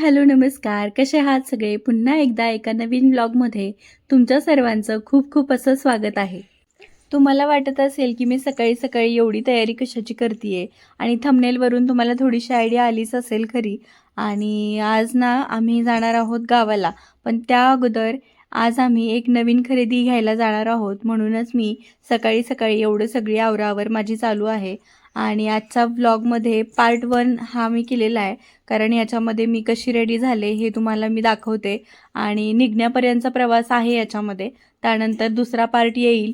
Hello नमस्कार. कसे आहात सगळे? पुन्हा एकदा एका नवीन ब्लॉगमध्ये तुमच्या सर्वांचं खूप खूप असं स्वागत आहे. तुम्हाला वाटत असेल की मी सकाळी सकाळी एवढी तयारी कशाची करते आणि थंबनेलवरून तुम्हाला थोडीशी आयडिया आलीच असेल खरी. आणि आज ना आम्ही जाणार आहोत गावाला. पण त्या अगोदर आज आम्ही एक नवीन खरेदी घ्यायला जाणार आहोत. म्हणूनच मी सकाळी सकाळी एवढं सगळी आवरावर माझी चालू आहे. आणि आजचा व्लॉगमध्ये पार्ट वन हा मी केलेला आहे. कारण याच्यामध्ये मी कशी रेडी झाले हे तुम्हाला मी दाखवते. आणि निघण्यापर्यंतचा प्रवास आहे याच्यामध्ये. त्यानंतर दुसरा पार्ट येईल.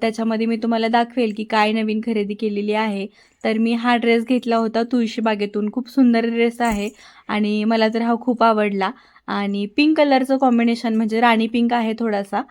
त्याच्यामध्ये मी तुम्हाला दाखवेल की काय नवीन खरेदी केलेली आहे. तर मी हा ड्रेस घेतला होता तुळशीबागेतून खूप सुंदर ड्रेस आहे. आणि मला तर हा खूप आवडला. आणि पिंक कलरचं कॉम्बिनेशन म्हणजे राणी पिंक आहे थोडासा.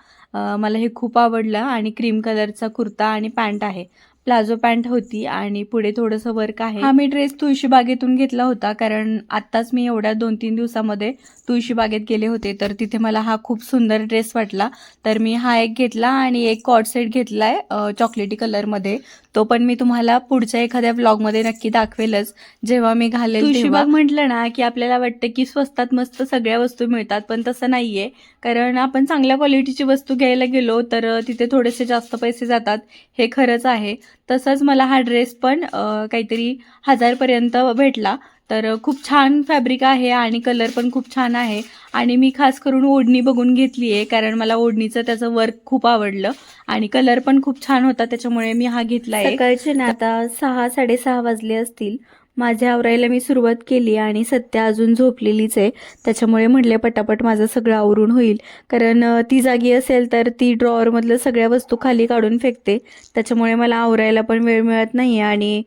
मला हे खूप आवडलं. आणि क्रीम कलरचा कुर्ता आणि पॅन्ट आहे. प्लाझो पॅन्ट होती आणि पुढे थोडंसं वर्क आहे. हा मी ड्रेस तुळशीबागेतून घेतला होता कारण आत्ताच मी एवढ्या दोन तीन दिवसामध्ये तुळशीबागेत गेले होते तर तिथे मला हा खूप सुंदर ड्रेस वाटला. तर मी हा एक घेतला आणि एक कॉट सेट घेतला आहे चॉकलेटी कलरमध्ये तो पण मी तुम्हाला पुढच्या एखाद्या व्लॉगमध्ये नक्की दाखवेलच. जेव्हा मी घालेल तुळशीबाग म्हटलं ना की आपल्याला वाटतं की स्वस्तात मस्त सगळ्या वस्तू मिळतात पण तसं नाहीये. कारण आपण चांगल्या क्वालिटीची वस्तू घ्यायला गेलो तर तिथे थोडेसे जास्त पैसे जातात. हे खरंच आहे. तसंच मला हा ड्रेस पण काहीतरी हजारपर्यंत भेटला. तर खूप छान फॅब्रिक आहे आणि कलर पण खूप छान आहे. आणि मी खास करून ओढणी बघून घेतली आहे कारण मला ओढणीचं त्याचं वर्क खूप आवडलं. आणि कलर पण खूप छान होता त्याच्यामुळे मी हा घेतला आहे सकाळचे ना आता सहा साडेसहा वाजले असतील. माझ्या आवरायला मी सुरुवात केली आणि सत्या अजून झोपलेलीच आहे. त्याच्यामुळे म्हटले पटापट माझं सगळं आवरून होईल. कारण ती जागी असेल तर ती ड्रॉवरमधलं सगळ्या वस्तू खाली काढून फेकते. त्याच्यामुळे मला आवरायला पण वेळ मिळत नाही आणि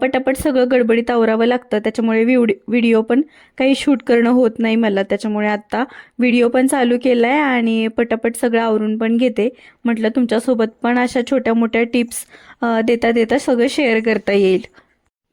पटापट सगळं गडबडीत आवरावं लागतं. त्याच्यामुळे व्हिडिओ व्हिडिओ पण काही शूट करणं होत नाही मला. त्याच्यामुळे आत्ता व्हिडिओ पण चालू केला आहे आणि पटापट सगळं आवरून पण घेते. म्हटलं तुमच्यासोबत पण अशा छोट्या मोठ्या टिप्स देता देता सगळं शेअर करता येईल.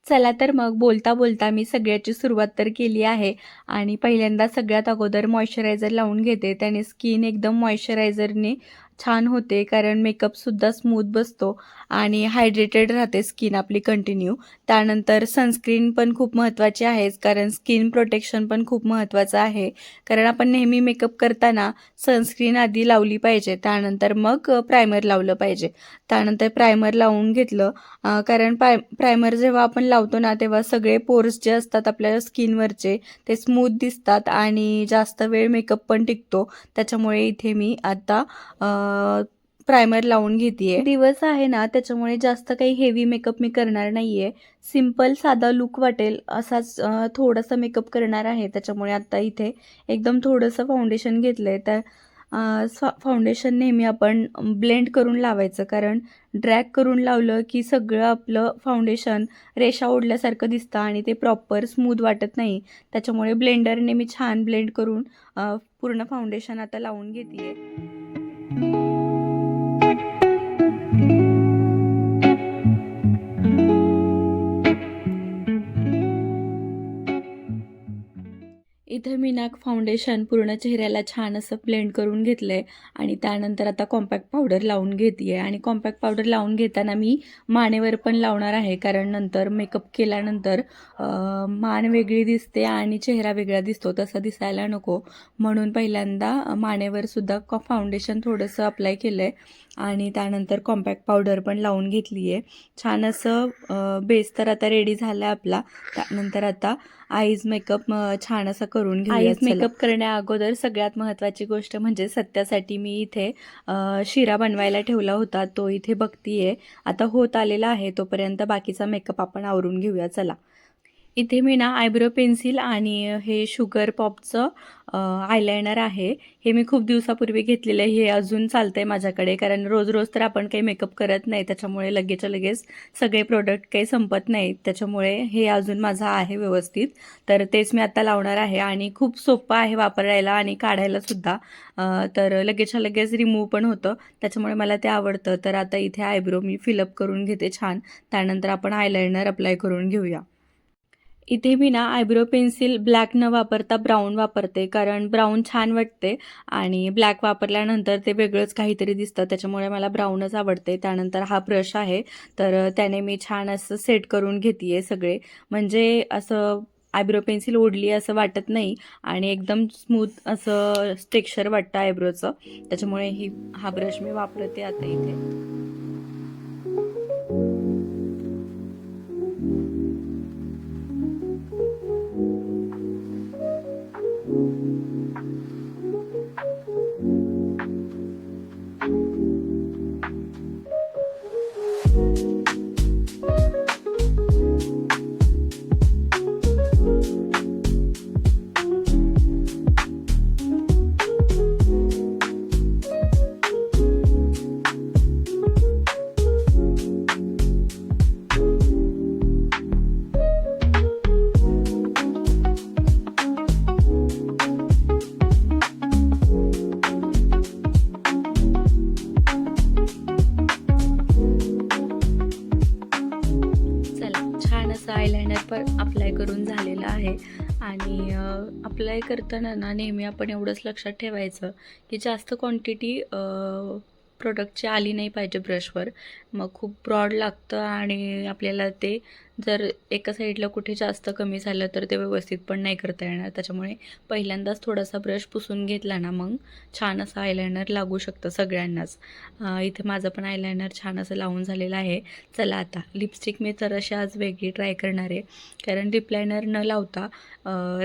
चला तर मग बोलता बोलता मी सगळ्याची सुरुवात तर केली आहे. आणि पहिल्यांदा सगळ्यात अगोदर मॉइश्चरायझर लावून घेते. त्याने स्किन एकदम मॉइश्चरायझरने छान होते कारण मेकअपसुद्धा स्मूथ बसतो आणि हायड्रेटेड राहते स्किन आपली कंटिन्यू त्यानंतर सनस्क्रीन पण खूप महत्त्वाची आहेच कारण स्किन प्रोटेक्शन पण खूप महत्त्वाचं आहे. कारण आपण नेहमी मेकअप करताना सनस्क्रीन आधी लावली पाहिजे त्यानंतर मग प्रायमर लावलं पाहिजे. त्यानंतर प्रायमर लावून घेतलं कारण प्राय प्रायमर जेव्हा आपण लावतो ना तेव्हा सगळे पोर्स जे असतात आपल्या स्किनवरचे ते स्मूथ दिसतात आणि जास्त वेळ मेकअप पण टिकतो. त्याच्यामुळे इथे मी आता प्रायमर लावून घेते दिवस आहे ना त्याच्यामुळे जास्त काही हेवी मेकअप मी करणार नाहीये. सिंपल साधा लुक वाटेल असाच थोडासा मेकअप करणार आहे. त्याच्यामुळे आता इथे एकदम थोडंसं फाउंडेशन घेतलंय. तर फाउंडेशन नेहमी आपण ब्लेंड करून लावायचं. कारण ड्रॅग करून लावलं की सगळं आपलं फाउंडेशन रेषा ओढल्यासारखं दिसतं आणि ते प्रॉपर स्मूथ वाटत नाही. त्याच्यामुळे ब्लेंडरने मी छान ब्लेंड करून पूर्ण फाउंडेशन आता लावून घेते इथे मी ना फाउंडेशन पूर्ण चेहऱ्याला छान असं ब्लेंड करून घेतलं आहे आणि त्यानंतर आता कॉम्पॅक्ट पावडर लावून घेते आहे आणि कॉम्पॅक्ट पावडर लावून घेताना मी मानेवर पण लावणार आहे. कारण नंतर मेकअप केल्यानंतर मान वेगळी दिसते आणि चेहरा वेगळा दिसतो. तसं दिसायला नको. म्हणून पहिल्यांदा मानेवर सुद्धा कॉ फाउंडेशन थोडंसं अप्लाय केलं आहे आणि त्यानंतर कॉम्पॅक्ट पावडर पण लावून घेतली आहे छान असं बेस तर आता रेडी झाला आपला. त्यानंतर आता आईज मेकअप छान असा करून घेऊ आईज मेकअप करण्या अगोदर सगळ्यात महत्त्वाची गोष्ट म्हणजे सत्यासाठी मी इथे शिरा बनवायला ठेवला होता. तो इथे बघतीये. आता होत आलेला आहे. तोपर्यंत बाकीचा मेकअप आपण आवरून घेऊया. चला. इथे मी ना आयब्रो पेन्सिल आणि हे शुगर पॉपचं आयलायनर आहे. हे मी खूप दिवसापूर्वी घेतलेलं आहे. हे अजून चालतं आहे माझ्याकडे. कारण रोज रोज तर आपण काही मेकअप करत नाही. त्याच्यामुळे लगेचच्या लगेच सगळे प्रोडक्ट काही संपत नाहीत. त्याच्यामुळे हे अजून माझं आहे व्यवस्थित. तर तेच मी आता लावणार आहे. आणि खूप सोपं आहे वापरायला आणि काढायलासुद्धा तर लगेचच्या लगेच रिमूव्ह पण होतं. त्याच्यामुळे मला ते आवडतं. तर आता इथे आयब्रो मी फिलअप करून घेते छान. त्यानंतर आपण आयलायनर अप्लाय करून घेऊया. इथे मी ना आयब्रो पेन्सिल ब्लॅक न वापरता ब्राऊन वापरते कारण ब्राऊन छान वाटते आणि ब्लॅक वापरल्यानंतर ते वेगळंच काहीतरी दिसतं. त्याच्यामुळे मला ब्राऊनच आवडते. त्यानंतर हा ब्रश आहे. तर त्याने मी छान असं सेट करून घेते सगळे. म्हणजे असं आयब्रो पेन्सिल ओढली असं वाटत नाही आणि एकदम स्मूथ असं टेक्स्चर वाटतं आयब्रोचं. त्याच्यामुळे ही हा ब्रश मी वापरते आता इथे. आयलायनर पण अप्लाय करून झालेलं आहे. आणि अप्लाय करताना ना नेहमी आपण एवढंच लक्षात ठेवायचं की जास्त क्वांटिटी प्रोडक्टची आली नाही पाहिजे ब्रशवर मग खूप ब्रॉड लागतं आणि आपल्याला ते जर एका साईडला कुठे जास्त कमी झालं तर ते व्यवस्थित पण नाही करता येणार. त्याच्यामुळे पहिल्यांदाच थोडासा ब्रश पुसून घेतला ना मग छान असा आयलायनर लागू शकतं सगळ्यांनाच. इथे माझं पण आयलायनर छान असं लावून झालेलं आहे. चला आता लिपस्टिक मी तर अशी आज वेगळी ट्राय करणार आहे. कारण लिपलायनर न लावता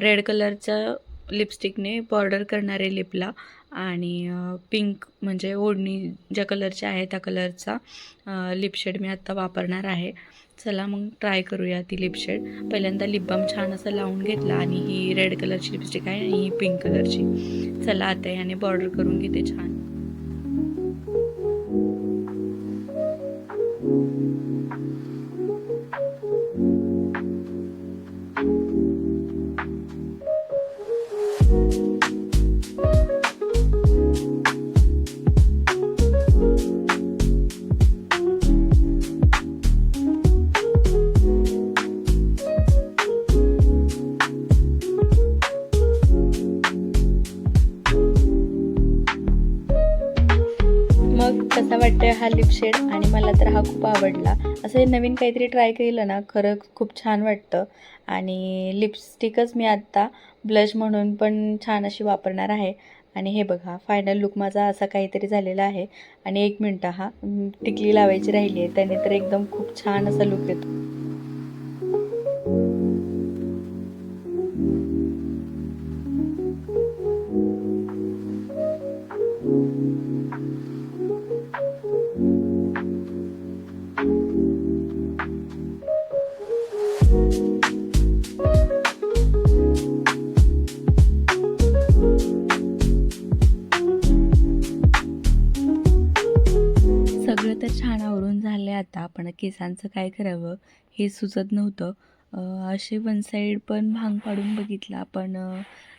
रेड कलरच्या लिपस्टिकने बॉर्डर करणारे लिपला आणि पिंक म्हणजे ओढणी ज्या कलरची आहे त्या कलरचा लिपशेड मी आत्ता वापरणार आहे. चला मग ट्राय करूया ती लिपशेड पहिल्यांदा लिपबाम छान असं लावून घेतला आणि ही रेड कलरची लिपस्टिक आहे आणि ही पिंक कलरची चला आता याने बॉर्डर करून घेते छान. शेड आणि मला तर हा खूप आवडला. असं नवीन काहीतरी ट्राय केलं ना खरं खूप छान वाटतं. आणि लिपस्टिकच मी आत्ता ब्लश म्हणून पण छान अशी वापरणार आहे. आणि हे बघा फायनल लुक माझा असा काहीतरी झालेला आहे. आणि एक मिनटं हा टिकली लावायची राहिली आहे. त्याने तर एकदम खूप छान असा लुक येतो छान आवरून झाले आता. पण केसांचं काय करावं हे सुचत नव्हतं. असे वन साईड पण भांग पाडून बघितला. पण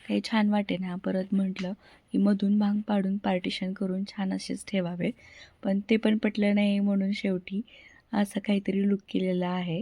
काही छान वाटे ना परत म्हटलं की मधून भांग पाडून पार्टिशन करून छान असेच ठेवावे. पण ते पण पटलं नाही म्हणून शेवटी असं काहीतरी लुक केलेला आहे.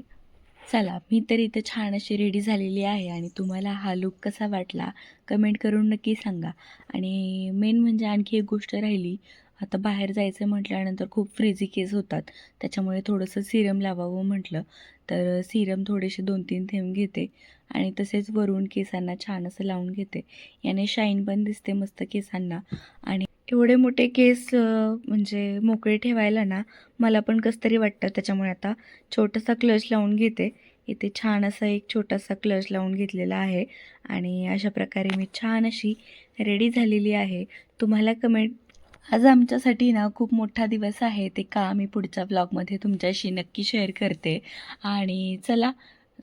चला मी तर इथं छान अशी रेडी झालेली आहे आणि तुम्हाला हा लुक कसा वाटला? कमेंट करून नक्की सांगा. आणि मेन म्हणजे आणखी एक गोष्ट राहिली. आता बाहेर जायचं म्हटल्यानंतर खूप फ्रिझी केस होतात. त्याच्यामुळे थोडंसं सिरम लावावं म्हटलं. तर सिरम थोडेसे दोन तीन थेंब घेते आणि तसेच वरून केसांना छान असं लावून घेते. याने शाईन पण दिसते मस्त केसांना. आणि एवढे मोठे केस म्हणजे मोकळे ठेवायला ना मला पण कसं तरी वाटतं. त्याच्यामुळे आता छोटासा क्लच लावून घेते. इथे छान असा एक छोटासा क्लच लावून घेतलेला आहे. आणि अशा प्रकारे मी छान अशी रेडी झालेली आहे. तुम्हाला कमेंट आज आमच्यासाठी ना खूप मोठा दिवस आहे. ते का मी पुढच्या ब्लॉगमध्ये तुमच्याशी नक्की शेअर करते. आणि चला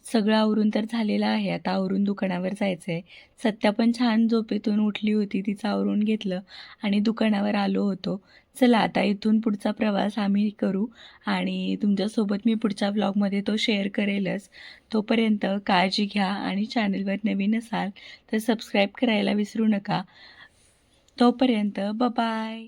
सगळं आवरून तर झालेलं आहे. आता आवरून दुकानावर जायचं आहे सत्या पण छान झोपेतून उठली होती. तिचं आवरून घेतलं आणि दुकानावर आलो होतो. चला आता इथून पुढचा प्रवास आम्ही करू आणि तुमच्यासोबत मी पुढच्या ब्लॉगमध्ये तो शेअर करेलच. तोपर्यंत काळजी घ्या आणि चॅनलवर नवीन असाल तर सबस्क्राईब करायला विसरू नका. तोपर्यंत बाय